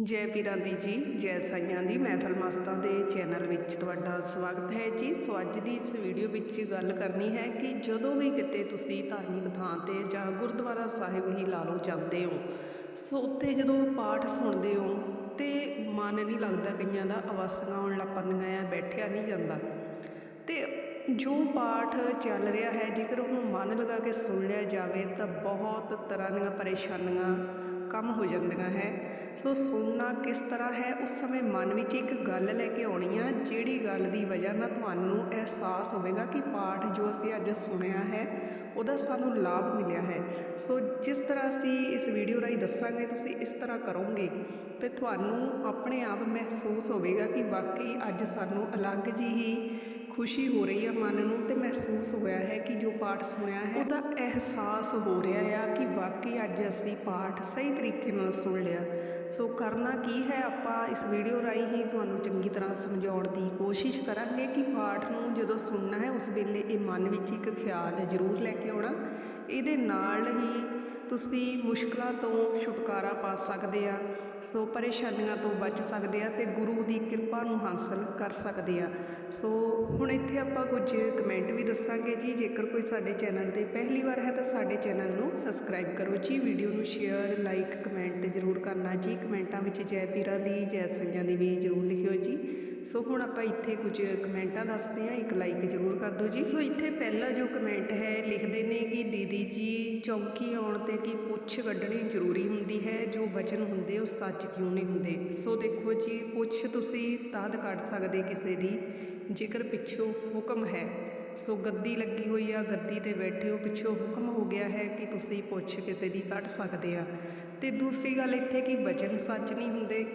ਜੈ ਪੀਰਾਂ ਦੀ ਜੀ, ਜੈ ਸਾਈਆਂ ਦੀ ਮਹਿਫਲ ਮਸਤਾਂ ਦੇ ਚੈਨਲ ਵਿੱਚ ਤੁਹਾਡਾ ਸਵਾਗਤ ਹੈ ਜੀ। ਸੋ ਅੱਜ ਦੀ ਇਸ ਵੀਡੀਓ ਵਿੱਚ ਗੱਲ ਕਰਨੀ ਹੈ ਕਿ ਜਦੋਂ ਵੀ ਕਿਤੇ ਤੁਸੀਂ ਧਾਰਮਿਕ ਥਾਂ ਤੇ ਜਾਂ ਗੁਰਦੁਆਰਾ ਸਾਹਿਬ ਹੀ ਲਾ ਲਓ ਜਾਂਦੇ ਹੋ, ਸੋ ਉੱਥੇ ਜਦੋਂ ਪਾਠ ਸੁਣਦੇ ਹੋ ਤੇ ਮਨ ਨਹੀਂ ਲੱਗਦਾ ਕਈਆਂ ਦਾ ਅਵਸਥਾ ਆਉਣ ਲੱਗ ਪੈਂਦੀਆਂ ਆ ਬੈਠਿਆ ਨਹੀਂ ਜਾਂਦਾ। ਤੇ ਜੋ ਪਾਠ ਚੱਲ ਰਿਹਾ ਹੈ, ਜੇਕਰ ਉਹਨੂੰ ਮਨ ਲਗਾ ਕੇ ਸੁਣ ਲਿਆ ਜਾਵੇ ਤਾਂ ਬਹੁਤ ਤਰ੍ਹਾਂ ਦੀਆਂ ਪਰੇਸ਼ਾਨੀਆਂ ਕੰਮ ਹੋ ਜਾਂਦੀਆਂ ਹੈ। ਸੋ ਸੁਣਨਾ ਕਿਸ ਤਰ੍ਹਾਂ ਹੈ? ਉਸ ਸਮੇਂ ਮਨ ਵਿੱਚ ਇੱਕ ਗੱਲ ਲੈ ਕੇ ਆਉਣੀ ਆ, ਜਿਹੜੀ ਗੱਲ ਦੀ ਵਜ੍ਹਾ ਨਾਲ ਤੁਹਾਨੂੰ ਅਹਿਸਾਸ ਹੋਵੇਗਾ ਕਿ ਪਾਠ ਜੋ ਅਸੀਂ ਅੱਜ ਸੁਣਿਆ ਹੈ, ਉਹਦਾ ਸਾਨੂੰ ਲਾਭ ਮਿਲਿਆ ਹੈ। ਸੋ ਜਿਸ ਤਰ੍ਹਾਂ ਅਸੀਂ ਇਸ ਵੀਡੀਓ ਰਾਹੀਂ ਦੱਸਾਂਗੇ, ਤੁਸੀਂ ਇਸ ਤਰ੍ਹਾਂ ਕਰੋਗੇ, ਤੇ ਤੁਹਾਨੂੰ ਆਪਣੇ ਆਪ ਮਹਿਸੂਸ ਹੋਵੇਗਾ ਕਿ ਵਾਕਈ ਅੱਜ ਸਾਨੂੰ ਅਲੱਗ ਜਿਹੀ ਖੁਸ਼ੀ ਹੋ ਰਹੀ ਆ ਮਨ ਨੂੰ ਤੇ ਮਹਿਸੂਸ ਹੋਇਆ ਹੈ ਕਿ ਜੋ ਪਾਠ ਸੁਣਿਆ ਹੈ ਉਹਦਾ ਅਹਿਸਾਸ ਹੋ ਰਿਹਾ ਆ ਕਿ ਵਾਕਈ ਅੱਜ ਅਸੀਂ ਪਾਠ ਸਹੀ ਤਰੀਕੇ ਨਾਲ ਸੁਣ ਲਿਆ। ਸੋ ਕਰਨਾ ਕੀ ਹੈ? ਆਪਾਂ ਇਸ ਵੀਡੀਓ ਰਾਹੀਂ ਹੀ ਤੁਹਾਨੂੰ ਚੰਗੀ ਤਰ੍ਹਾਂ ਸਮਝਾਉਣ ਦੀ ਕੋਸ਼ਿਸ਼ ਕਰਾਂਗੇ ਕਿ ਪਾਠ ਨੂੰ ਜਦੋਂ ਸੁਣਨਾ ਹੈ, ਉਸ ਵੇਲੇ ਇਹ ਮਨ ਵਿੱਚ ਇੱਕ ਖਿਆਲ ਜ਼ਰੂਰ ਲੈ ਕੇ ਆਉਣਾ। ਇਹਦੇ ਨਾਲ ਹੀ ਤੁਸੀਂ ਮੁਸ਼ਕਲਾਂ ਤੋਂ ਛੁਟਕਾਰਾ ਪਾ ਸਕਦੇ ਆ, ਸੋ ਪਰੇਸ਼ਾਨੀਆਂ ਤੋਂ ਬਚ ਸਕਦੇ ਆ ਤੇ ਗੁਰੂ ਦੀ ਕਿਰਪਾ ਨੂੰ ਹਾਸਲ ਕਰ ਸਕਦੇ ਆ। ਸੋ ਹੁਣ ਇੱਥੇ ਆਪਾਂ ਕੁਝ ਕਮੈਂਟ ਵੀ ਦੱਸਾਂਗੇ ਜੀ। ਜੇਕਰ ਕੋਈ ਸਾਡੇ ਚੈਨਲ ਤੇ ਪਹਿਲੀ ਵਾਰ ਹੈ ਤਾਂ ਸਾਡੇ ਚੈਨਲ ਨੂੰ ਸਬਸਕ੍ਰਾਈਬ ਕਰੋ ਜੀ। ਵੀਡੀਓ ਨੂੰ ਸ਼ੇਅਰ ਲਾਈਕ ਕਮੈਂਟ ਜ਼ਰੂਰ ਕਰਨਾ ਜੀ। ਕਮੈਂਟਾਂ ਵਿੱਚ ਜੈ ਪੀਰਾਂ ਦੀ, ਜੈ ਸੰਗਿਆਂ ਦੀ ਵੀ ਜ਼ਰੂਰ ਲਿਖਿਓ ਜੀ। ਸੋ ਹੁਣ ਆਪਾਂ ਇੱਥੇ ਕੁਝ ਕਮੈਂਟਾਂ ਦੱਸਦੇ ਹਾਂ, ਇੱਕ ਲਾਈਕ ਜ਼ਰੂਰ ਕਰ ਦਿਓ ਜੀ। ਸੋ ਇੱਥੇ ਪਹਿਲਾ ਜੋ ਕਮੈਂਟ ਹੈ, ਲਿਖਦੇ ਨੇ ਕਿ ਦੀਦੀ ਜੀ ਚੌਂਕੀ ਆਉਣ ਤੇ ਕੀ ਪੁੱਛ ਕੱਢਣੀ ਜ਼ਰੂਰੀ ਹੁੰਦੀ ਹੈ? ਜੋ ਵਚਨ ਹੁੰਦੇ ਉਹ ਸੱਚ ਕਿਉਂ ਨਹੀਂ ਹੁੰਦੇ? ਸੋ ਦੇਖੋ ਜੀ, ਪੁੱਛ ਤੁਸੀਂ ਤਦ ਕੱਢ ਸਕਦੇ ਕਿਸੇ ਦੀ, ਜੇਕਰ ਪਿੱਛੋਂ ਹੁਕਮ ਹੈ। ਸੋ ਗੱਦੀ ਲੱਗੀ ਹੋਈ ਆ, ਗੱਦੀ ਤੇ ਬੈਠੇ ਹੋ, ਪਿੱਛੋਂ ਹੁਕਮ ਹੋ ਗਿਆ ਹੈ ਕਿ ਤੁਸੀਂ ਪੁੱਛ ਕਿਸੇ ਦੀ ਕੱਢ ਸਕਦੇ ਆ। ਤੇ ਦੂਸਰੀ ਗੱਲ ਇੱਥੇ ਕਿ ਵਚਨ ਸੱਚ ਨਹੀਂ ਹੁੰਦੇ।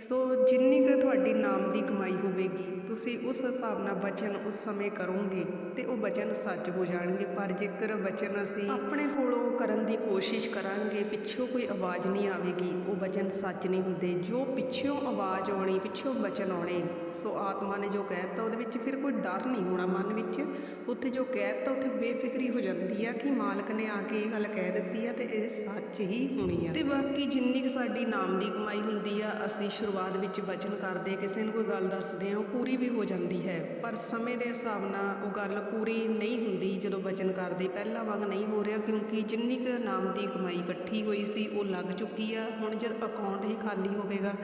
ਸੋ ਜਿੰਨੀ ਕੁ ਤੁਹਾਡੀ ਨਾਮ ਦੀ ਕਮਾਈ ਹੋਵੇਗੀ, ਤੁਸੀਂ ਉਸ ਹਿਸਾਬ ਨਾਲ ਵਚਨ ਉਸ ਸਮੇਂ ਕਰੋਗੇ। ਤੇ ਉਹ ਵਚਨ ਸੱਚ ਹੋ ਜਾਣਗੇ। ਪਰ ਜੇਕਰ ਵਚਨ ਅਸੀਂ ਆਪਣੇ ਕੋਲੋਂ ਕਰਨ ਦੀ ਕੋਸ਼ਿਸ਼ ਕਰਾਂਗੇ, ਪਿੱਛੋਂ ਕੋਈ ਆਵਾਜ਼ ਨਹੀਂ ਆਵੇਗੀ, ਉਹ ਵਚਨ ਸੱਚ ਨਹੀਂ ਹੁੰਦੇ। ਜੋ ਪਿੱਛੋਂ ਆਵਾਜ਼ ਆਉਣੀ, ਪਿੱਛੋਂ ਵਚਨ ਆਉਣੇ, ਸੋ ਆਤਮਾ ਨੇ ਜੋ ਕਹਿਤਾ ਉਹਦੇ ਵਿੱਚ ਫਿਰ ਕੋਈ ਡਰ ਨਹੀਂ ਹੋਣਾ ਮਨ ਵਿੱਚ। ਉੱਥੇ ਜੋ ਕਹਿਤਾ ਉੱਥੇ ਬੇਫਿਕਰੀ ਹੋ ਜਾਂਦੀ ਆ ਕਿ ਮਾਲਕ ਨੇ ਆ ਕੇ ਇਹ ਗੱਲ ਕਹਿ ਦਿੱਤੀ ਆ ਤੇ ਇਹ ਸੱਚ ਹੀ ਹੋਣੀ ਆ। ਤੇ ਬਾਕੀ ਜਿੰਨੀ ਕੁ ਸਾਡੀ ਨਾਮ ਦੀ ਕਮਾਈ ਹੁੰਦੀ ਆ, ਅਸੀਂ ਸ਼ੁਰੂਆਤ ਵਿੱਚ ਵਚਨ ਕਰਦੇ ਕਿਸੇ ਨੂੰ ਕੋਈ ਗੱਲ ਦੱਸਦੇ ਆ, ਉਹ ਪੂਰੀ ਵੀ ਹੋ ਜਾਂਦੀ ਹੈ। ਪਰ ਸਮੇਂ ਦੇ ਹਿਸਾਬ ਨਾਲ ਉਹ ਗੱਲ ਪੂਰੀ ਨਹੀਂ ਹੁੰਦੀ ਜਦੋਂ ਬਚਨ ਕਰਦੇ ਪਹਿਲਾਂ ਵਾਂਗ ਨਹੀਂ ਹੋ ਰਿਹਾ, ਕਿਉਂਕਿ ਜਿੰਨੀ ਕੁ ਨਾਮ ਦੀ ਕਮਾਈ ਇਕੱਠੀ ਹੋਈ ਸੀ, ਉਹ ਲੱਗ ਚੁੱਕੀ ਆ। ਹੁਣ ਜਦ ਅਕਾਊਂਟ ਹੀ ਖਾਲੀ ਹੋਵੇਗਾ,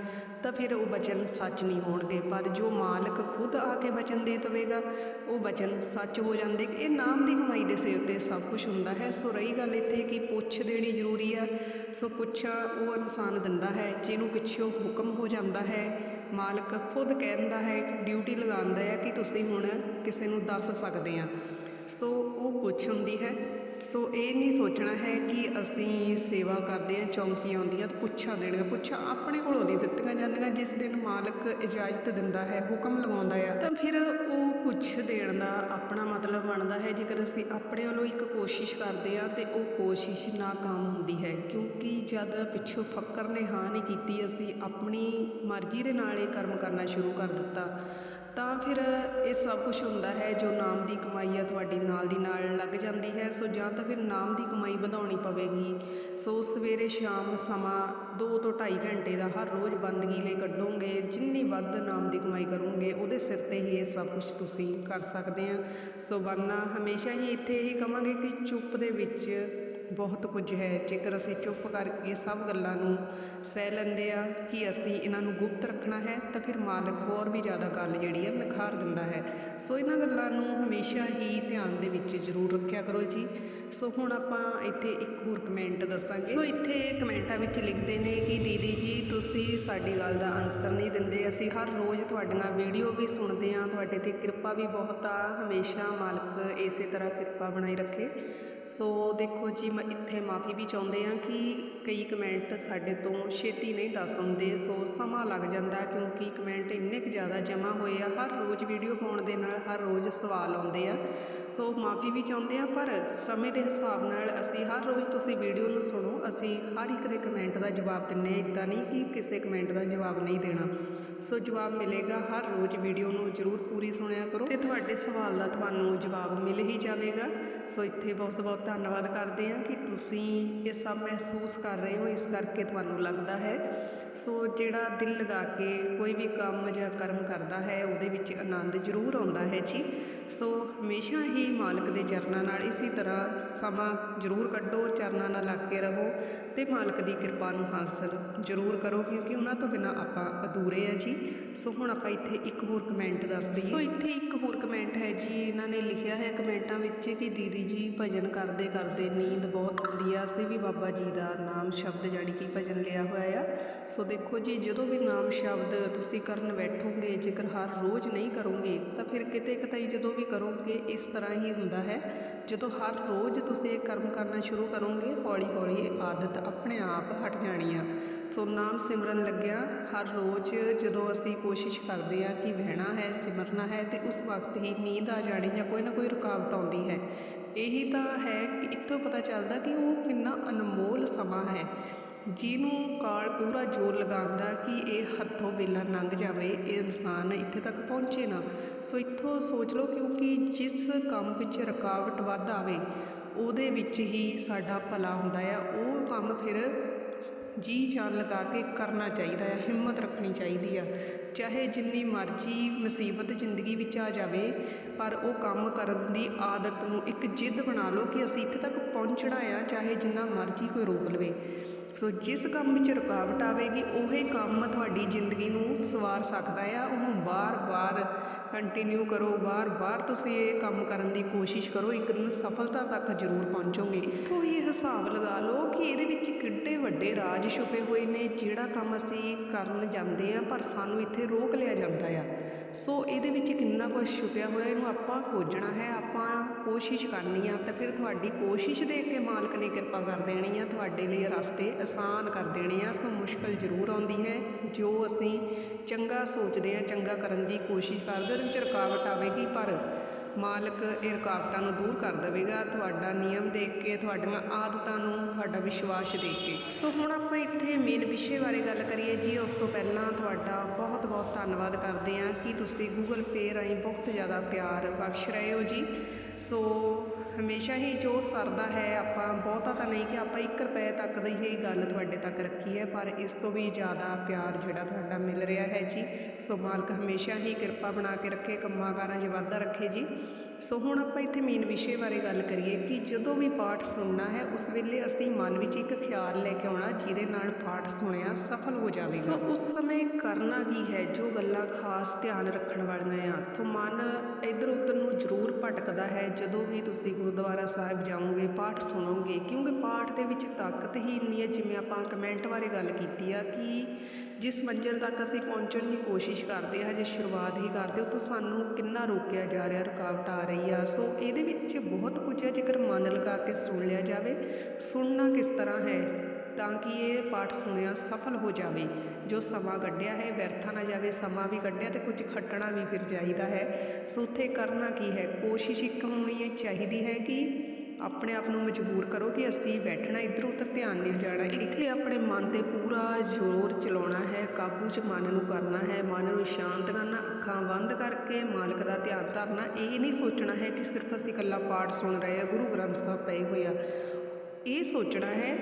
ਤਾਂ ਫਿਰ ਉਹ ਬਚਨ ਸੱਚ ਨਹੀਂ ਹੋਣਗੇ। ਪਰ ਜੋ ਮਾਲਕ ਖੁਦ ਆ ਕੇ ਬਚਨ ਦੇ ਦੇਵੇਗਾ, ਉਹ ਬਚਨ ਸੱਚ ਹੋ ਜਾਂਦੇ। ਇਹ ਨਾਮ ਦੀ ਕਮਾਈ ਦੇ ਸਿਰ ਤੇ ਸਭ ਕੁਝ ਹੁੰਦਾ ਹੈ। ਸੋ ਰਹੀ ਗੱਲ ਇੱਥੇ ਕਿ ਪੁੱਛ ਦੇਣੀ ਜ਼ਰੂਰੀ ਆ। ਸੋ ਪੁੱਛਾਂ, ਉਹ ਇਨਸਾਨ ਦਿੰਦਾ ਹੈ, ਜਿਹਨੂੰ ਪਿੱਛੋਂ ਹੁਕਮ ਹੋ ਜਾਂਦਾ ਹੈ। ਮਾਲਕ ਖੁਦ ਕਹਿੰਦਾ ਹੈ, ਡਿਊਟੀ ਲਗਾਉਂਦਾ ਹੈ ਕਿ ਤੁਸੀਂ ਹੁਣ ਕਿਸੇ ਨੂੰ ਦੱਸ ਸਕਦੇ ਆ। ਸੋ ਉਹ ਪੁੱਛ ਹੁੰਦੀ ਹੈ ਸੋ ਇਹ ਨਹੀਂ ਸੋਚਣਾ ਹੈ ਕਿ ਅਸੀਂ ਸੇਵਾ ਕਰਦੇ ਹਾਂ ਚੌਂਕੀ ਆਉਂਦੀਆਂ ਤਾਂ ਪੁੱਛਾਂ ਦੇਣਗੇ, ਪੁੱਛਾਂ ਆਪਣੇ ਕੋਲੋਂ ਨਹੀਂ ਦਿੱਤੀਆਂ ਜਾਂਦੀਆਂ, ਜਿਸ ਦਿਨ ਮਾਲਕ ਇਜਾਜ਼ਤ ਦਿੰਦਾ ਹੈ, ਹੁਕਮ ਲਗਾਉਂਦਾ ਆ ਤਾਂ ਫਿਰ ਉਹ ਪੁੱਛ ਦੇਣ ਦਾ ਆਪਣਾ ਮਤਲਬ ਬਣਦਾ ਹੈ। ਜੇਕਰ ਅਸੀਂ ਆਪਣੇ ਵੱਲੋਂ ਇੱਕ ਕੋਸ਼ਿਸ਼ ਕਰਦੇ ਹਾਂ ਤੇ ਉਹ ਕੋਸ਼ਿਸ਼ ਨਾਕਾਮ ਹੁੰਦੀ ਹੈ, ਕਿਉਂਕਿ ਜਦ ਪਿੱਛੋਂ ਫੱਕਰ ਨੇ ਹਾਂ ਨਹੀਂ ਕੀਤੀ, ਅਸੀਂ ਆਪਣੀ ਮਰਜ਼ੀ ਦੇ ਨਾਲ ਇਹ ਕਰਮ ਕਰਨਾ ਸ਼ੁਰੂ ਕਰ ਦਿੱਤਾ। ਤਾਂ ਫਿਰ ਇਹ ਸਭ ਕੁਝ ਹੁੰਦਾ ਹੈ ਜੋ ਨਾਮ ਦੀ ਕਮਾਈ ਆ ਤੁਹਾਡੀ ਨਾਲ ਦੀ ਨਾਲ ਲੱਗ ਜਾਂਦੀ ਹੈ। ਸੋ ਜਾਂ ਤਾਂ ਫਿਰ ਨਾਮ ਦੀ ਕਮਾਈ ਵਧਾਉਣੀ ਪਵੇਗੀ। ਸੋ ਸਵੇਰੇ ਸ਼ਾਮ ਸਮਾਂ 2 ਤੋਂ 2.5 ਘੰਟੇ ਦਾ ਹਰ ਰੋਜ਼ ਬੰਦਗੀ ਲਈ ਕੱਢੋਗੇ, ਜਿੰਨੀ ਵੱਧ ਨਾਮ ਦੀ ਕਮਾਈ ਕਰੋਗੇ, ਉਹਦੇ ਸਿਰ ਤੇ ਹੀ ਇਹ ਸਭ ਕੁਝ ਤੁਸੀਂ ਕਰ ਸਕਦੇ ਆ। ਸੋ ਵਰਨਾ ਹਮੇਸ਼ਾ ਹੀ ਇੱਥੇ ਹੀ ਕਵਾਂਗੇ ਕਿ ਚੁੱਪ ਦੇ ਵਿੱਚ ਬਹੁਤ ਕੁਝ ਹੈ। ਜੇਕਰ ਅਸੀਂ ਚੁੱਪ ਕਰਕੇ ਸਭ ਗੱਲਾਂ ਨੂੰ ਸਹਿ ਲੈਂਦੇ ਆ ਕਿ ਅਸੀਂ ਇਹਨਾਂ ਨੂੰ ਗੁਪਤ ਰੱਖਣਾ ਹੈ, ਤਾਂ ਫਿਰ ਮਾਲਕ ਹੋਰ ਵੀ ਜ਼ਿਆਦਾ ਗੱਲ ਜਿਹੜੀ ਹੈ ਨਿਖਾਰ ਦਿੰਦਾ ਹੈ। ਸੋ ਇਹਨਾਂ ਗੱਲਾਂ ਨੂੰ ਹਮੇਸ਼ਾ ਹੀ ਧਿਆਨ ਦੇ ਵਿੱਚ ਜ਼ਰੂਰ ਰੱਖਿਆ ਕਰੋ ਜੀ। ਸੋ ਹੁਣ ਆਪਾਂ ਇੱਥੇ ਇੱਕ ਹੋਰ ਕਮੈਂਟ ਦੱਸਾਂਗੇ। ਸੋ ਇੱਥੇ ਕਮੈਂਟਾਂ ਵਿੱਚ ਲਿਖਦੇ ਨੇ ਕਿ ਦੀਦੀ ਜੀ, ਤੁਸੀਂ ਸਾਡੀ ਗੱਲ ਦਾ ਆਨਸਰ ਨਹੀਂ ਦਿੰਦੇ। ਅਸੀਂ ਹਰ ਰੋਜ਼ ਤੁਹਾਡੀਆਂ ਵੀਡੀਓ ਵੀ ਸੁਣਦੇ ਹਾਂ। ਤੁਹਾਡੇ ਤੇ ਕਿਰਪਾ ਵੀ ਬਹੁਤ ਆ। ਹਮੇਸ਼ਾ ਮਾਲਕ ਇਸੇ ਤਰ੍ਹਾਂ ਕਿਰਪਾ ਬਣਾਈ ਰੱਖੇ। ਸੋ ਦੇਖੋ ਜੀ, ਮੈਂ ਇੱਥੇ ਮਾਫੀ ਵੀ ਚਾਹੁੰਦੇ ਆ ਕਿ ਕਈ ਕਮੈਂਟ ਸਾਡੇ ਤੋਂ ਛੇਤੀ ਨਹੀਂ ਦੱਸ ਹੁੰਦੇ ਸੋ ਸਮਾਂ ਲੱਗ ਜਾਂਦਾ ਕਿਉਂਕਿ ਕਮੈਂਟ ਇੰਨੇ ਕੁ ਜ਼ਿਆਦਾ ਜਮ੍ਹਾਂ ਹੋਏ ਆ। ਹਰ ਰੋਜ਼ ਵੀਡੀਓ ਪਾਉਣ ਦੇ ਨਾਲ ਹਰ ਰੋਜ਼ ਸਵਾਲ ਆਉਂਦੇ ਆ। ਸੋ ਮਾਫੀ ਵੀ ਚਾਹੁੰਦੇ ਆ, ਪਰ ਸਮੇਂ ਦੇ ਹਿਸਾਬ ਨਾਲ ਅਸੀਂ ਹਰ ਰੋਜ਼ ਤੁਸੀਂ ਵੀਡੀਓ ਨੂੰ ਸੁਣੋ, ਅਸੀਂ ਹਰ ਇੱਕ ਦੇ ਕਮੈਂਟ ਦਾ ਜਵਾਬ ਦਿੰਨੇ ਇਦਾਂ ਨਹੀਂ ਕਿ ਕਿਸੇ ਕਮੈਂਟ ਦਾ ਜਵਾਬ ਨਹੀਂ ਦੇਣਾ। ਸੋ ਜਵਾਬ ਮਿਲੇਗਾ ਹਰ ਰੋਜ਼ ਵੀਡੀਓ ਨੂੰ ਜ਼ਰੂਰ ਪੂਰੀ ਸੁਣਿਆ ਕਰੋ। ਤੇ ਤੁਹਾਡੇ ਸਵਾਲ ਦਾ ਤੁਹਾਨੂੰ ਜਵਾਬ ਮਿਲ ਹੀ ਜਾਵੇਗਾ। ਸੋ ਇੱਥੇ ਬਹੁਤ ਬਹੁਤ ਧੰਨਵਾਦ ਕਰਦੇ ਹਾਂ ਕਿ ਤੁਸੀਂ ਇਹ ਸਭ ਮਹਿਸੂਸ ਕਰ ਰਹੇ ਹੋ, ਇਸ ਕਰਕੇ ਤੁਹਾਨੂੰ ਲੱਗਦਾ ਹੈ। ਸੋ ਜਿਹੜਾ ਦਿਲ ਲਗਾ ਕੇ ਕੋਈ ਵੀ ਕੰਮ ਜਾਂ ਕਰਮ ਕਰਦਾ ਹੈ, ਉਹਦੇ ਵਿੱਚ ਆਨੰਦ ਜ਼ਰੂਰ ਆਉਂਦਾ ਹੈ ਜੀ। ਸੋ ਹਮੇਸ਼ਾ ਹੀ ਮਾਲਕ ਦੇ ਚਰਨਾਂ ਨਾਲ ਇਸੇ ਤਰ੍ਹਾਂ ਸਮਾਂ ਜ਼ਰੂਰ ਕੱਢੋ, ਚਰਨਾਂ ਨਾਲ ਲੱਗ ਕੇ ਰਹੋ ਤੇ ਮਾਲਕ ਦੀ ਕਿਰਪਾ ਨੂੰ ਹਾਸਲ ਜ਼ਰੂਰ ਕਰੋ, ਕਿਉਂਕਿ ਉਹਨਾਂ ਤੋਂ ਬਿਨਾ ਆਪਾਂ ਅਧੂਰੇ ਆ ਜੀ। ਸੋ ਹੁਣ ਆਪਾਂ ਇੱਥੇ ਇੱਕ ਹੋਰ ਕਮੈਂਟ ਦੱਸ ਦਈਏ। ਸੋ ਇੱਥੇ ਇੱਕ ਹੋਰ ਕਮੈਂਟ ਹੈ ਜੀ, ਇਹਨਾਂ ਨੇ ਲਿਖਿਆ ਹੈ ਕਮੈਂਟਾਂ ਵਿੱਚ ਕਿ ਦੀਦੀ ਜੀ ਭਜਨ ਕਰਦੇ ਕਰਦੇ ਨੀਂਦ ਬਹੁਤ ਆਉਂਦੀ ਆ। ਅਸੀਂ ਵੀ ਬਾਬਾ ਜੀ ਦਾ ਨਾਮ ਸ਼ਬਦ ਜਾਣੀ ਕਿ ਭਜਨ ਲਿਆ ਹੋਇਆ ਆ। ਸੋ ਦੇਖੋ ਜੀ, ਜਦੋਂ ਵੀ ਨਾਮ ਸ਼ਬਦ ਤੁਸੀਂ ਕਰਨ ਬੈਠੋਗੇ, ਜੇਕਰ ਹਰ ਰੋਜ਼ ਨਹੀਂ ਕਰੋਗੇ, ਤਾਂ ਫਿਰ ਕਿਤੇ ਕਿਤੇ ਜਦੋਂ ਵੀ ਕਰੋਗੇ, ਇਸ ਤਰ੍ਹਾਂ ਹੀ ਹੁੰਦਾ ਹੈ। ਜਦੋਂ ਹਰ ਰੋਜ਼ ਤੁਸੀਂ ਇਹ ਕਰਮ ਕਰਨਾ ਸ਼ੁਰੂ ਕਰੋਗੇ ਹੌਲੀ ਹੌਲੀ ਇਹ ਆਦਤ ਆਪਣੇ ਆਪ ਹਟ ਜਾਣੀ ਆ। ਸੋ ਨਾਮ ਸਿਮਰਨ ਲੱਗਿਆ। ਹਰ ਰੋਜ਼ ਜਦੋਂ ਅਸੀਂ ਕੋਸ਼ਿਸ਼ ਕਰਦੇ ਹਾਂ ਕਿ ਬਹਿਣਾ ਹੈ, ਸਿਮਰਨਾ ਹੈ ਤੇ ਉਸ ਵਕਤ ਹੀ ਨੀਂਦ ਆ ਜਾਣੀ ਜਾਂ ਕੋਈ ਨਾ ਕੋਈ ਰੁਕਾਵਟ ਆਉਂਦੀ ਹੈ। ਇਹੀ ਤਾਂ ਹੈ ਕਿ ਇੱਥੋਂ ਪਤਾ ਚੱਲਦਾ ਕਿ ਉਹ ਕਿੰਨਾ ਅਨਮੋਲ ਸਮਾਂ ਹੈ। ਜਿਹਨੂੰ ਕਾਲ ਪੂਰਾ ਜ਼ੋਰ ਲਗਾਉਂਦਾ ਕਿ ਇਹ ਹੱਥੋਂ ਵੇਲਾ ਲੰਘ ਜਾਵੇ, ਇਹ ਇਨਸਾਨ ਇੱਥੇ ਤੱਕ ਪਹੁੰਚੇ ਨਾ। ਸੋ ਇੱਥੋਂ ਸੋਚ ਲਓ ਕਿਉਂਕਿ ਜਿਸ ਕੰਮ ਵਿੱਚ ਰੁਕਾਵਟ ਵੱਧ ਆਵੇ, ਉਹਦੇ ਵਿੱਚ ਹੀ ਸਾਡਾ ਭਲਾ ਹੁੰਦਾ ਆ। ਉਹ ਕੰਮ ਫਿਰ ਜੀ ਜਾਨ ਲਗਾ ਕੇ ਕਰਨਾ ਚਾਹੀਦਾ ਆ, ਹਿੰਮਤ ਰੱਖਣੀ ਚਾਹੀਦੀ ਆ। ਚਾਹੇ ਜਿੰਨੀ ਮਰਜ਼ੀ ਮੁਸੀਬਤ ਜ਼ਿੰਦਗੀ ਵਿੱਚ ਆ ਜਾਵੇ, ਪਰ ਉਹ ਕੰਮ ਕਰਨ ਦੀ ਆਦਤ ਨੂੰ ਇੱਕ ਜਿੱਦ ਬਣਾ ਲਓ ਕਿ ਅਸੀਂ ਇੱਥੇ ਤੱਕ ਪਹੁੰਚਣਾ ਆ, ਚਾਹੇ ਜਿੰਨਾ ਮਰਜ਼ੀ ਕੋਈ ਰੋਕ ਲਵੇ। ਸੋ ਜਿਸ ਕੰਮ ਵਿੱਚ ਰੁਕਾਵਟ ਆਵੇਗੀ, ਉਹੀ ਕੰਮ ਤੁਹਾਡੀ ਜ਼ਿੰਦਗੀ ਨੂੰ ਸਵਾਰ ਸਕਦਾ ਆ। ਉਹਨੂੰ ਬਾਰ-ਬਾਰ ਕੰਟੀਨਿਊ ਕਰੋ, ਬਾਰ-ਬਾਰ ਤੁਸੀਂ ਇਹ ਕੰਮ ਕਰਨ ਦੀ ਕੋਸ਼ਿਸ਼ ਕਰੋ। ਇੱਕ ਦਿਨ ਸਫਲਤਾ ਤੱਕ ਜ਼ਰੂਰ ਪਹੁੰਚੋਗੇ। ਇੱਥੋਂ ਹੀ ਹਿਸਾਬ ਲਗਾ ਲਓ ਕਿ ਇਹਦੇ ਵਿੱਚ ਕਿੱਡੇ ਵੱਡੇ ਰਾਜ ਛੁਪੇ ਹੋਏ ਨੇ, ਜਿਹੜਾ ਕੰਮ ਅਸੀਂ ਕਰਨ ਜਾਂਦੇ ਆ, ਪਰ ਸਾਨੂੰ ਇੱਥੇ ਰੋਕ ਲਿਆ ਜਾਂਦਾ ਆ। ਸੋ ਇਹਦੇ ਵਿੱਚ ਕਿੰਨਾ ਕੁਝ ਛੁਪਿਆ ਹੋਇਆ, ਇਹਨੂੰ ਆਪਾਂ ਖੋਜਣਾ ਹੈ, ਆਪਾਂ ਕੋਸ਼ਿਸ਼ ਕਰਨੀ ਆ, ਤਾਂ ਫਿਰ ਤੁਹਾਡੀ ਕੋਸ਼ਿਸ਼ ਦੇਖ ਕੇ ਮਾਲਕ ਨੇ ਕਿਰਪਾ ਕਰ ਦੇਣੀ ਆ, ਤੁਹਾਡੇ ਲਈ ਰਸਤੇ ਆਸਾਨ ਕਰ ਦੇਣੇ ਆ, ਸੋ ਮੁਸ਼ਕਲ ਜ਼ਰੂਰ ਆਉਂਦੀ ਹੈ, ਜੋ ਅਸੀਂ ਚੰਗਾ ਸੋਚਦੇ ਆ, ਚੰਗਾ ਕਰਨ ਦੀ ਕੋਸ਼ਿਸ਼ ਕਰਦੇ ਉਹਦੇ ਵਿੱਚ ਰੁਕਾਵਟ ਆਵੇਗੀ, ਪਰ ਮਾਲਕ ਇਹ ਰੁਕਾਵਟਾਂ ਨੂੰ ਦੂਰ ਕਰ ਦੇਵੇਗਾ। ਤੁਹਾਡਾ ਨਿਯਮ ਦੇਖ ਕੇ, ਤੁਹਾਡੀਆਂ ਆਦਤਾਂ ਨੂੰ ਤੁਹਾਡਾ ਵਿਸ਼ਵਾਸ ਦੇਖ ਕੇ। ਸੋ ਹੁਣ ਆਪਾਂ ਇੱਥੇ ਮੇਨ ਵਿਸ਼ੇ ਬਾਰੇ ਗੱਲ ਕਰੀਏ। ਜੀ, ਉਸ ਤੋਂ ਪਹਿਲਾਂ ਤੁਹਾਡਾ ਬਹੁਤ ਬਹੁਤ ਧੰਨਵਾਦ ਕਰਦੇ ਹਾਂ ਕਿ ਤੁਸੀਂ ਗੂਗਲ ਪੇ ਰਾਹੀਂ ਬਹੁਤ ਜ਼ਿਆਦਾ ਪਿਆਰ ਬਖਸ਼ ਰਹੇ ਹੋ ਜੀ। ਸੋ ਹਮੇਸ਼ਾ ਹੀ ਜੋ ਸਰਦਾ ਹੈ ਆਪਾਂ ਬਹੁਤਾ ਤਾਂ ਨਹੀਂ ਕਿ ਆਪਾਂ 1 ਰੁਪਏ ਤੱਕ ਦੀ ਹੀ ਗੱਲ ਤੁਹਾਡੇ ਤੱਕ ਰੱਖੀ ਹੈ, ਪਰ ਇਸ ਤੋਂ ਵੀ ਜ਼ਿਆਦਾ ਪਿਆਰ ਜਿਹੜਾ ਤੁਹਾਡਾ ਮਿਲ ਰਿਹਾ ਹੈ ਜੀ। ਸੋ ਮਾਲਕ ਹਮੇਸ਼ਾ ਹੀ ਕਿਰਪਾ ਬਣਾ ਕੇ ਰੱਖੇ ਕੰਮਾਂ ਕਾਰਾਂ 'ਚ ਵਾਧਾ ਰੱਖੇ ਜੀ। ਸੋ ਹੁਣ ਆਪਾਂ ਇੱਥੇ ਮੇਨ ਵਿਸ਼ੇ ਬਾਰੇ ਗੱਲ ਕਰੀਏ ਕਿ ਜਦੋਂ ਵੀ ਪਾਠ ਸੁਣਨਾ ਹੈ, ਉਸ ਵੇਲੇ ਅਸੀਂ ਮਨ ਵਿੱਚ ਇੱਕ ਖਿਆਲ ਲੈ ਕੇ ਆਉਣਾ, ਜਿਹਦੇ ਨਾਲ ਪਾਠ ਸੁਣਿਆ ਸਫਲ ਹੋ ਜਾਵੇਗਾ। ਸੋ ਉਸ ਸਮੇਂ ਕਰਨਾ ਕੀ ਹੈ? ਜੋ ਗੱਲਾਂ ਖਾਸ ਧਿਆਨ ਰੱਖਣ ਵਾਲੀਆਂ ਆ। ਸੋ ਮਨ ਇੱਧਰ ਉੱਧਰ ਨੂੰ ਜ਼ਰੂਰ ਭਟਕਦਾ ਹੈ। ਜਦੋਂ ਵੀ ਤੁਸੀਂ ਗੁਰਦੁਆਰਾ ਸਾਹਿਬ ਜਾਓਗੇ, ਪਾਠ ਸੁਣੋਗੇ, ਕਿਉਂਕਿ ਪਾਠ ਦੇ ਵਿੱਚ ਤਾਕਤ ਹੀ ਇੰਨੀ ਹੈ, ਜਿਵੇਂ ਆਪਾਂ ਕਮੈਂਟ ਬਾਰੇ ਗੱਲ ਕੀਤੀ ਆ, ਕਿ ਜਿਸ ਮੰਜ਼ਿਲ ਤੱਕ ਅਸੀਂ ਪਹੁੰਚਣ ਦੀ ਕੋਸ਼ਿਸ਼ ਕਰਦੇ ਹਾਂ, ਹਜੇ ਸ਼ੁਰੂਆਤ ਹੀ ਕਰਦੇ ਉਹ ਤੋਂ ਸਾਨੂੰ ਕਿੰਨਾ ਰੋਕਿਆ ਜਾ ਰਿਹਾ, ਰੁਕਾਵਟ ਆ ਰਹੀ ਆ। ਸੋ ਇਹਦੇ ਵਿੱਚ ਬਹੁਤ ਕੁਝ ਹੈ, ਜੇਕਰ ਮਨ ਲਗਾ ਕੇ ਸੁਣ ਲਿਆ ਜਾਵੇ, ਸੁਣਨਾ ਕਿਸ ਤਰ੍ਹਾਂ ਹੈ, ਤਾਂ ਕਿ ਇਹ ਪਾਠ ਸੁਣਿਆ ਸਫਲ ਹੋ ਜਾਵੇ। ਜੋ ਸਮਾਂ ਕੱਢਿਆ ਹੈ, ਵਿਅਰਥਾ ਨਾ ਜਾਵੇ, ਸਮਾਂ ਵੀ ਕੱਢਿਆ ਤੇ ਕੁਝ ਖੱਟਣਾ ਵੀ ਫਿਰ ਚਾਹੀਦਾ ਹੈ। ਸੋ ਉੱਥੇ ਕਰਨਾ ਕੀ ਹੈ? ਕੋਸ਼ਿਸ਼ ਇੱਕ ਹੋਣੀ ਹੈ ਚਾਹੀਦੀ ਹੈ ਕਿ ਆਪਣੇ ਆਪ ਨੂੰ ਮਜਬੂਰ ਕਰੋ ਕਿ ਅਸੀਂ ਬੈਠਣਾ ਇੱਧਰ ਉੱਧਰ ਧਿਆਨ ਨਹੀਂ ਜਾਣਾ। ਇੱਥੇ ਆਪਣੇ ਮਨ ਤੇ ਪੂਰਾ ਜ਼ੋਰ ਚਲਾਉਣਾ ਹੈ, ਕਾਬੂ 'ਚ ਮਨ ਨੂੰ ਕਰਨਾ ਹੈ, ਮਨ ਨੂੰ ਸ਼ਾਂਤ ਕਰਨਾ, ਅੱਖਾਂ ਬੰਦ ਕਰਕੇ ਮਾਲਕ ਦਾ ਧਿਆਨ ਧਰਨਾ, ਇਹ ਨਹੀਂ ਸੋਚਣਾ ਹੈ ਕਿ ਸਿਰਫ ਅਸੀਂ ਇਕੱਲਾ ਪਾਠ ਸੁਣ ਰਹੇ ਹਾਂ, ਗੁਰੂ ਗ੍ਰੰਥ ਸਾਹਿਬ ਪਏ ਹੋਏ ਆ। ਇਹ ਸੋਚਣਾ ਹੈ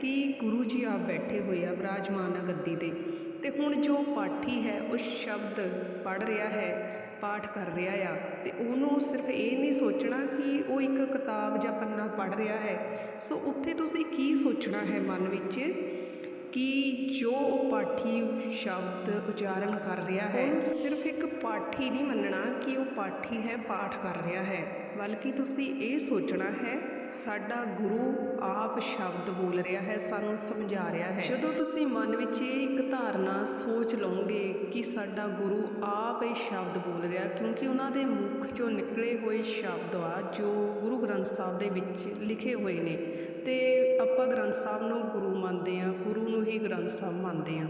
ਕਿ ਗੁਰੂ ਜੀ ਆਪ ਬੈਠੇ ਹੋਏ ਆ ਵਿਰਾਜਮਾਨ ਆ ਗੱਦੀ ਤੇ। ਤੇ ਹੁਣ ਜੋ ਪਾਠੀ ਹੈ, ਉਹ ਸ਼ਬਦ ਪੜ ਰਿਹਾ ਹੈ ਪਾਠ ਕਰ ਰਿਹਾ ਆ ਅਤੇ ਉਹਨੂੰ ਸਿਰਫ ਇਹ ਨਹੀਂ ਸੋਚਣਾ ਕਿ ਉਹ ਇੱਕ ਕਿਤਾਬ ਜਾਂ ਪੰਨਾ ਪੜ੍ਹ ਰਿਹਾ ਹੈ। ਸੋ ਉੱਥੇ ਤੁਸੀਂ ਕੀ ਸੋਚਣਾ ਹੈ ਮਨ ਵਿੱਚ? ਕਿ ਜੋ ਉਹ ਪਾਠੀ ਸ਼ਬਦ ਉਚਾਰਨ ਕਰ ਰਿਹਾ ਹੈ ਸਿਰਫ ਇੱਕ ਪਾਠੀ ਨਹੀਂ ਮੰਨਣਾ ਕਿ ਉਹ ਪਾਠੀ ਹੈ ਪਾਠ ਕਰ ਰਿਹਾ ਹੈ। ਬਲਕਿ ਤੁਸੀਂ ਇਹ ਸੋਚਣਾ ਹੈ ਸਾਡਾ ਗੁਰੂ ਆਪ ਸ਼ਬਦ ਬੋਲ ਰਿਹਾ ਹੈ ਸਾਨੂੰ ਸਮਝਾ ਰਿਹਾ ਹੈ। ਜਦੋਂ ਤੁਸੀਂ ਮਨ ਵਿੱਚ ਇਹ ਇੱਕ ਧਾਰਨਾ ਸੋਚ ਲਓਗੇ ਕਿ ਸਾਡਾ ਗੁਰੂ ਆਪ ਇਹ ਸ਼ਬਦ ਬੋਲ ਰਿਹਾ ਕਿਉਂਕਿ ਉਹਨਾਂ ਦੇ ਮੁਖ ਚੋਂ ਨਿਕਲੇ ਹੋਏ ਸ਼ਬਦ ਆ ਜੋ ਗੁਰੂ ਗ੍ਰੰਥ ਸਾਹਿਬ ਦੇ ਵਿੱਚ ਲਿਖੇ ਹੋਏ ਨੇ ਤੇ ਆਪਾਂ ਗ੍ਰੰਥ ਸਾਹਿਬ ਨੂੰ ਗੁਰੂ ਮੰਨਦੇ ਆ ਗੁਰੂ ਨੂੰ ਹੀ ਗ੍ਰੰਥ ਸਾਹਿਬ ਮੰਨਦੇ ਆ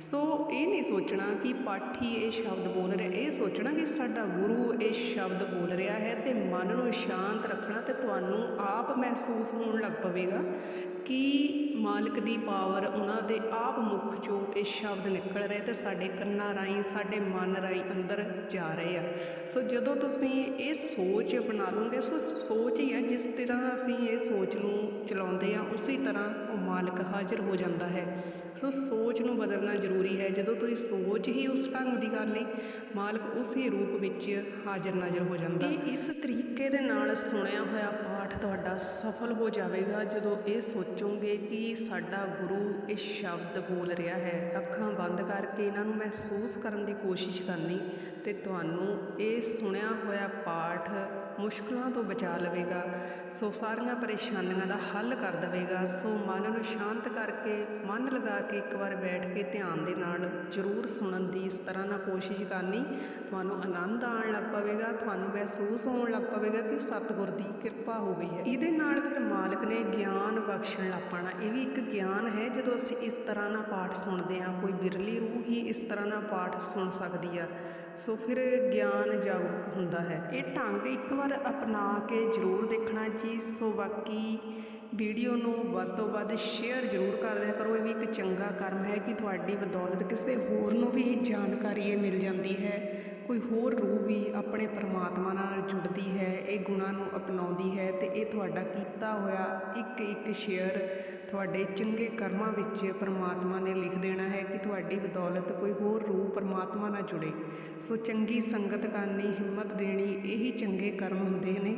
ਸੋ ਇਹ ਨਹੀਂ ਸੋਚਣਾ ਕਿ ਪਾਠੀ ਇਹ ਸ਼ਬਦ ਬੋਲ ਰਿਹਾ, ਇਹ ਸੋਚਣਾ ਕਿ ਸਾਡਾ ਗੁਰੂ ਇਹ ਸ਼ਬਦ ਬੋਲ ਰਿਹਾ ਹੈ ਤੇ ਮਨ ਨੂੰ ਸ਼ਾਂਤ ਰੱਖਣਾ ਤੇ ਤੁਹਾਨੂੰ ਆਪ ਮਹਿਸੂਸ ਹੋਣ ਲੱਗ ਪਵੇਗਾ ਕਿ ਮਾਲਕ ਦੀ ਪਾਵਰ ਉਹਨਾਂ ਦੇ ਆਪ ਮੁਖ ਚੋਂ ਇਹ ਸ਼ਬਦ ਨਿਕਲ ਰਹੇ ਤੇ ਸਾਡੇ ਕੰਨਾਂ ਰਾਹੀਂ, ਸਾਡੇ ਮਨ ਰਾਹੀਂ ਅੰਦਰ ਜਾ ਰਹੇ ਆ। ਸੋ ਜਦੋਂ ਤੁਸੀਂ ਇਹ ਸੋਚ ਅਪਣਾ ਲਓਗੇ, ਸੋ ਸੋਚ ਹੀ ਆ, ਜਿਸ ਤਰ੍ਹਾਂ ਅਸੀਂ ਇਹ ਸੋਚ ਨੂੰ ਚਲਾਉਂਦੇ ਆ, ਉਸੇ ਤਰ੍ਹਾਂ ਉਹ ਮਾਲਕ ਹਾਜ਼ਰ ਹੋ ਜਾਂਦਾ ਹੈ। ਸੋ ਸੋਚ ਨੂੰ ਬਦਲਣਾ ਜ਼ਰੂਰੀ ਹੈ। ਜਦੋਂ ਤੁਸੀਂ ਸੋਚ ਹੀ ਉਸ ਢੰਗ ਦੀ ਕਰ ਲਈ, ਮਾਲਕ ਉਸੇ ਰੂਪ ਵਿੱਚ ਹਾਜ਼ਰ ਨਾਜ਼ਰ ਹੋ ਜਾਂਦਾ। ਇਹ ਇਸ ਤਰੀਕੇ ਦੇ ਨਾਲ ਸੁਣਿਆ ਹੋਇਆ ਪਾਠ ਤੁਹਾਡਾ ਸਫਲ ਹੋ ਜਾਵੇਗਾ ਜਦੋਂ ਇਹ ਸੋਚੋਗੇ ਕਿ ਸਾਡਾ ਗੁਰੂ ਇਹ ਸ਼ਬਦ ਬੋਲ ਰਿਹਾ ਹੈ। ਅੱਖਾਂ ਬੰਦ ਕਰਕੇ ਇਹਨਾਂ ਨੂੰ ਮਹਿਸੂਸ ਕਰਨ ਦੀ ਕੋਸ਼ਿਸ਼ ਕਰਨੀ ਤੇ ਤੁਹਾਨੂੰ ਇਹ ਸੁਣਿਆ ਹੋਇਆ ਪਾਠ ਮੁਸ਼ਕਲਾਂ ਤੋਂ ਬਚਾ ਲਵੇਗਾ। ਸੋ ਸਾਰੀਆਂ ਪਰੇਸ਼ਾਨੀਆਂ ਦਾ ਹੱਲ ਕਰ ਦੇਵੇਗਾ। ਸੋ ਮਨ ਨੂੰ ਸ਼ਾਂਤ ਕਰਕੇ, ਮਨ ਲਗਾ ਕੇ ਇੱਕ ਵਾਰ ਬੈਠ ਕੇ ਧਿਆਨ ਦੇ ਨਾਲ ਜ਼ਰੂਰ ਸੁਣਨ ਦੀ ਇਸ ਤਰ੍ਹਾਂ ਨਾਲ ਕੋਸ਼ਿਸ਼ ਕਰਨੀ ਤੁਹਾਨੂੰ ਆਨੰਦ ਆਉਣ ਲੱਗ ਪਵੇਗਾ। ਤੁਹਾਨੂੰ ਮਹਿਸੂਸ ਹੋਣ ਲੱਗ ਪਵੇਗਾ ਕਿ ਸਤਿਗੁਰ ਦੀ ਕਿਰਪਾ ਹੋ ਗਈ ਹੈ। ਇਹਦੇ ਨਾਲ ਫਿਰ ਮਾਲਕ ਨੇ ਗਿਆਨ ਬਖਸ਼ਣ ਲੱਗ ਪੈਣਾ। ਇਹ ਵੀ ਇੱਕ ਗਿਆਨ ਹੈ, ਜਦੋਂ ਅਸੀਂ ਇਸ ਤਰ੍ਹਾਂ ਨਾਲ ਪਾਠ ਸੁਣਦੇ ਹਾਂ, ਕੋਈ ਬਿਰਲੀ ਰੂਹ ਹੀ ਇਸ ਤਰ੍ਹਾਂ ਨਾਲ ਪਾਠ ਸੁਣ ਸਕਦੀ ਆ। ਸੋ ਫਿਰ ਗਿਆਨ ਜਾਗਰੂਕ ਹੁੰਦਾ ਹੈ। ਇਹ ਢੰਗ ਇੱਕ ਵਾਰ ਅਪਣਾ ਕੇ ਜ਼ਰੂਰ ਦੇਖਣਾ ਜੀ। ਸੋ ਬਾਕੀ ਵੀਡੀਓ ਨੂੰ ਵੱਧ ਤੋਂ ਵੱਧ ਸ਼ੇਅਰ ਜ਼ਰੂਰ ਕਰ ਦਿਆ ਕਰੋ। ਇਹ ਵੀ ਇੱਕ ਚੰਗਾ ਕਰਮ ਹੈ ਕਿ ਤੁਹਾਡੀ ਬਦੌਲਤ ਕਿਸੇ ਹੋਰ ਨੂੰ ਵੀ ਜਾਣਕਾਰੀ ਇਹ ਮਿਲ ਜਾਂਦੀ ਹੈ। ਕੋਈ ਹੋਰ ਰੂਹ ਵੀ ਆਪਣੇ ਪਰਮਾਤਮਾ ਨਾਲ ਜੁੜਦੀ ਹੈ, ਇਹ ਗੁਣਾਂ ਨੂੰ ਅਪਣਾਉਂਦੀ ਹੈ ਤੇ ਇਹ ਤੁਹਾਡਾ ਕੀਤਾ ਹੋਇਆ ਇੱਕ ਇੱਕ ਸ਼ੇਅਰ ਤੁਹਾਡੇ ਚੰਗੇ ਕਰਮਾਂ ਵਿੱਚ ਪਰਮਾਤਮਾ ਨੇ ਲਿਖ ਦੇਣਾ ਹੈ ਕਿ ਤੁਹਾਡੀ ਬਦੌਲਤ ਕੋਈ ਹੋਰ ਰੂਹ ਪਰਮਾਤਮਾ ਨਾਲ ਜੁੜੇ। ਸੋ ਚੰਗੀ ਸੰਗਤ ਕਰਨੀ, ਹਿੰਮਤ ਦੇਣੀ, ਇਹੀ ਚੰਗੇ ਕਰਮ ਹੁੰਦੇ ਨੇ।